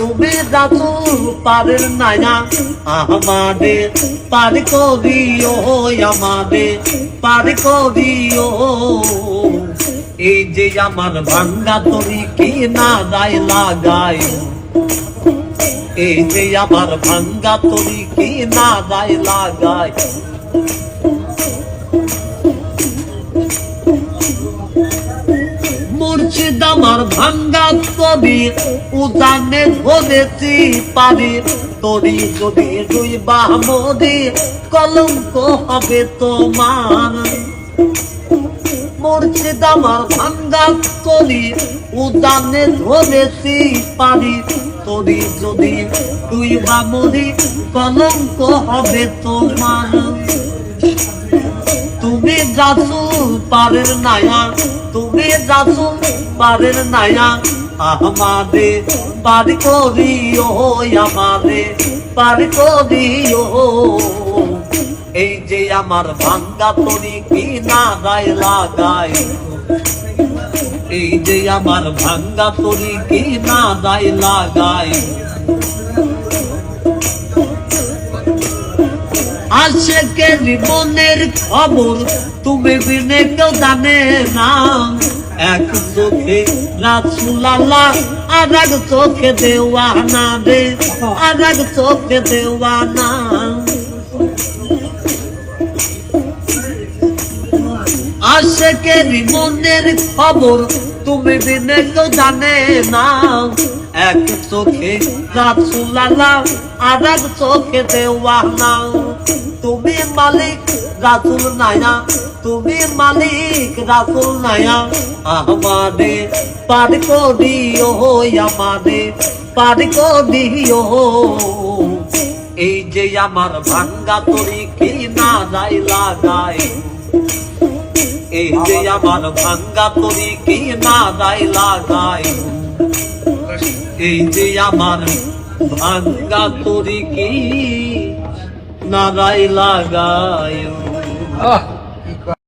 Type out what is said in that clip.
তুমি দাদু পারের নায়া আমাদের পার করিও আমাদের, পার করিও। এই যে আমার ভাঙ্গা তরি কি না দায় লাগাই এই যে আমার ভাঙ্গা তরি কি না দায় লাগাই মুর্শিদ ভাঙ্গা কবি উদানে ধরেছি পারি তরি যদি দুই বামদি কলঙ্ক হবে তোমার। মুর্শিদ আমার ভাঙ্গা উদানে ধরেছি তরি যদি দুই বামদি কলঙ্ক হবে তোমার। তুমি যাচু পারের নায়া তুমি যাচু পারের নায়া আমাদে পার করিও আমাদে পার করিও। এই যে আমার ভাঙ্গা তরি কি না গায়ে লাগাই এই যে আমার ভাঙ্গা তরি কি না গায়ে লাগাই আশেকে জীবনের খবর, তুমি বিনে কেউ জানে না। এক চোখে রাসুলাল্লাহ আর এক চোখে দেওয়ানা রে আর এক চোখে দেওয়ানা। আশেকে মনের খবর, তুমি বিনে কেউ জানে না। এক চোখে রাসুলাল্লাহ আর এক চোখে দেওয়ানা। মালিক রাসুল নায়া তুমি মালিক রাসুল নায়া আমাদে পার করিও আমাদে পার করিও এই যে আমার ভাঙ্গা তরি কি না যাই লাগাই এই যে আমার ভাঙ্গা তরি কি না যাই লাগাই এই যে আমার ভাঙ্গা তরি কি নারাই লাগায়।